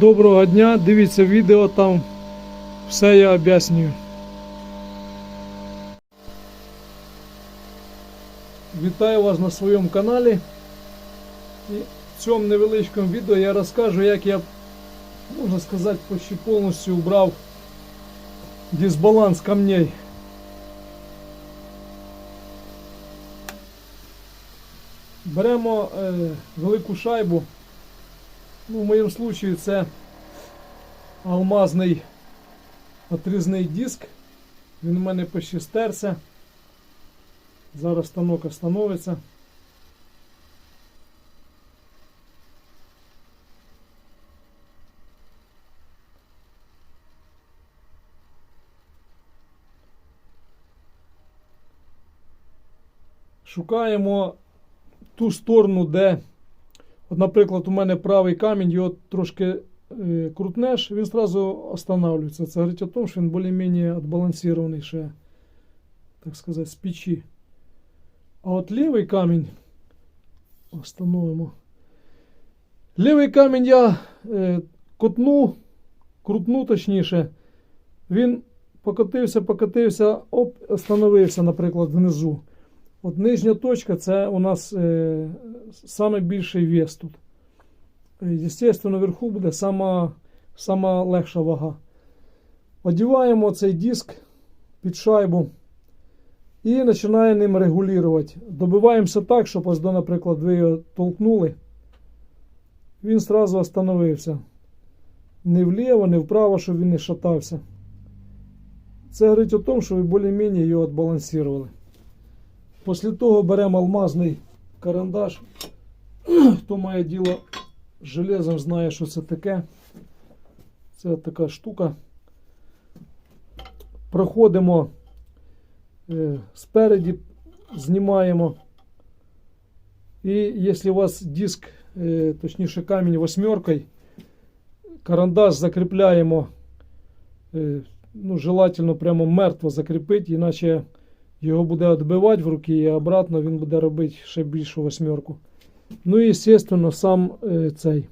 Доброго дня, дивіться відео, там все я об'яснюю. Вітаю вас на своєму каналі. І в цьому невеличкому відео я розкажу, як я, можна сказати, почти повністю убрав дисбаланс камней. Беремо е, велику шайбу. Ну, в моєму случаю це алмазний отрізний диск. Він у мене почти стерся. Зараз станок остановиться. Шукаємо ту сторону, де От, наприклад, у мене правий камінь, його трошки е, крутнеш, він одразу останавливается. Це говорить о тому, що він більш-менш відбалансований ще, так сказати, з печі. А от лівий камінь, остановимо. Лівий камінь я е, котну, крутну точніше, він покотився, покотився, оп, остановився, наприклад, внизу. От нижня точка це у нас е, саме більший вес тут. Естественно, вверху буде сама, сама легша вага. Одіваємо цей диск під шайбу і починаємо ним регулювати. Добиваємося так, щоб ось до, наприклад, ви його толкнули. Він одразу остановився. Не вліво, не вправо, щоб він не шатався. Це говорить о тому, що ви більш-менш його відбалансували. Після того беремо алмазний карандаш. Хто має діло з железом, знає, що це таке. Це така штука. Проходимо е, спереді, знімаємо. І якщо у вас диск, е, точніше камінь восьмеркою, карандаш закріпляємо, е, ну, желательно прямо мертво закріпити, іначе його буде відбивати в руки, і обратно він буде робити ще більшу восьмерку. Ну і, звісно, сам е, цей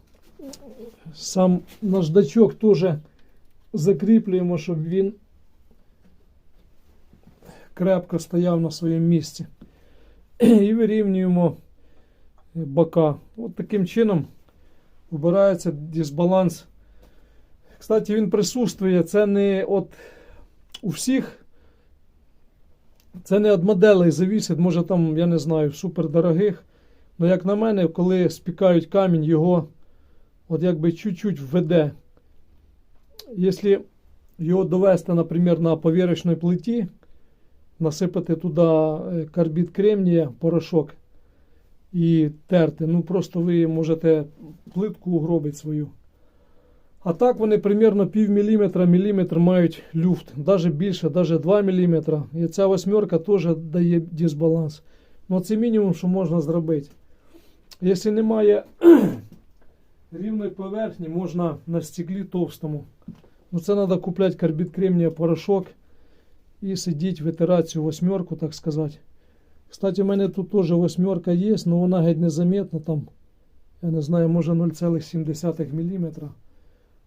сам наждачок теж закріплюємо, щоб він крепко стояв на своєму місці. І вирівнюємо бока. От таким чином вбирається дисбаланс. Кстати, він присутствує. Це не от у всіх. Це не від моделей завісить, може там, я не знаю, супердорогих. Але як на мене, коли спікають камінь, його от якби чуть-чуть введе. Якщо його довести, наприклад, на поверхній плиті, насипати туди е, карбід кремнія, порошок і терти, ну просто ви можете плитку угробити свою. А так вони примерно пів міліметра, міліметр мають люфт, навіть більше, навіть 2 мм. І ця восьмерка теж дає дисбаланс. Ну це мінімум, що можна зробити. Якщо немає рівної поверхні, можна на стеклі товстому. Ну це треба купляти карбід кремнія порошок і сидіти, витирати цю восьмерку, так сказати. Кстати, у мене тут теж восьмерка є, але вона геть незаметна там. Я не знаю, може 0,7 мм.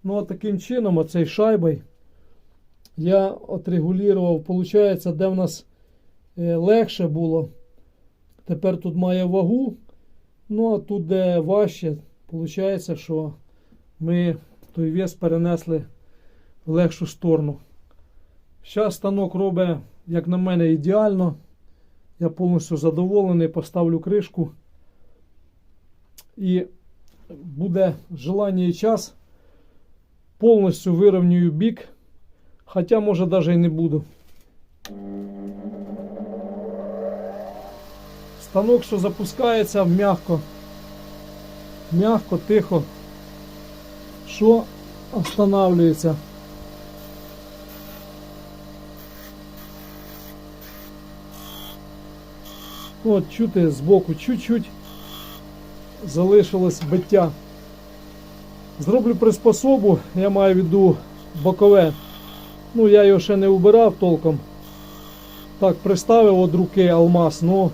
Ну, а таким чином, оцей шайбой я отрегулював, виходить, де в нас е, легше було. Тепер тут має вагу. Ну, а тут, де важче, виходить, що ми той вес перенесли в легшу сторону. Зараз станок робить, як на мене, ідеально. Я повністю задоволений, поставлю кришку. І буде желання і час повністю вирівнюю бік, хоча може навіть і не буду. Станок, що запускається м'яко, м'яко, тихо, що останавливається. От чути збоку чуть-чуть залишилось биття. Зроблю приспособу, я маю в виду бокове. Ну, я його ще не убирав толком. Так, приставив від руки алмаз, ну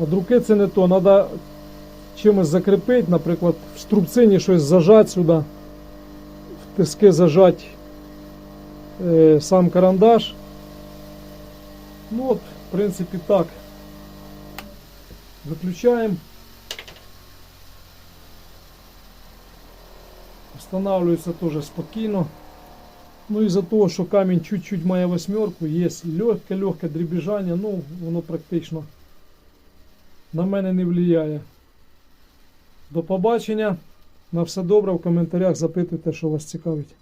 від руки це не то. Треба чимось закріпити, наприклад, в струбцині щось зажати сюди. в тиски зажать е, сам карандаш. Ну от, в принципі, так. Виключаємо. Встановлюється теж спокійно. Ну із-за того, що камінь чуть-чуть має восьмерку, є легке-легке дрібіжання, ну воно практично на мене не впливає. До побачення. На все добре. В коментарях запитуйте, що вас цікавить.